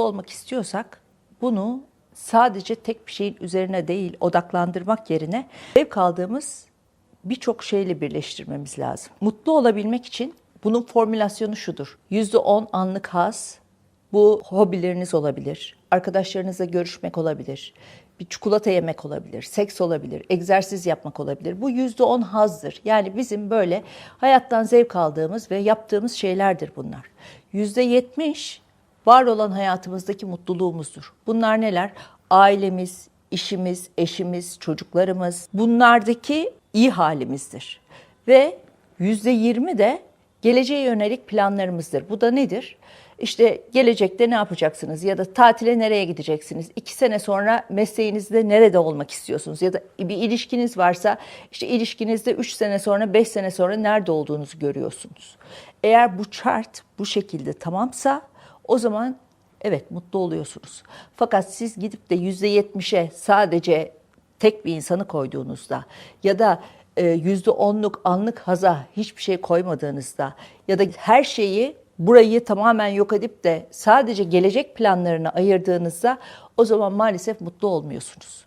olmak istiyorsak bunu sadece tek bir şeyin üzerine değil odaklandırmak yerine zevk aldığımız birçok şeyle birleştirmemiz lazım. Mutlu olabilmek için bunun formülasyonu şudur. %10 anlık haz, bu hobileriniz olabilir, arkadaşlarınızla görüşmek olabilir, bir çikolata yemek olabilir, seks olabilir, egzersiz yapmak olabilir. Bu yüzde on hazdır. Yani bizim böyle hayattan zevk aldığımız ve yaptığımız şeylerdir bunlar. Yüzde yetmiş var olan hayatımızdaki mutluluğumuzdur. Bunlar neler? Ailemiz, işimiz, eşimiz, çocuklarımız. Bunlardaki iyi halimizdir. Ve yüzde yirmi de geleceğe yönelik planlarımızdır. Bu da nedir? İşte gelecekte ne yapacaksınız ya da tatile nereye gideceksiniz? İki sene sonra mesleğinizde nerede olmak istiyorsunuz? Ya da bir ilişkiniz varsa işte ilişkinizde üç sene sonra, beş sene sonra nerede olduğunuzu görüyorsunuz. Eğer bu chart bu şekilde tamamsa o zaman evet mutlu oluyorsunuz. Fakat siz gidip de yüzde yetmişe sadece tek bir insanı koyduğunuzda ya da e, yüzde onluk anlık haza hiçbir şey koymadığınızda ya da her şeyi burayı tamamen yok edip de sadece gelecek planlarına ayırdığınızda o zaman maalesef mutlu olmuyorsunuz.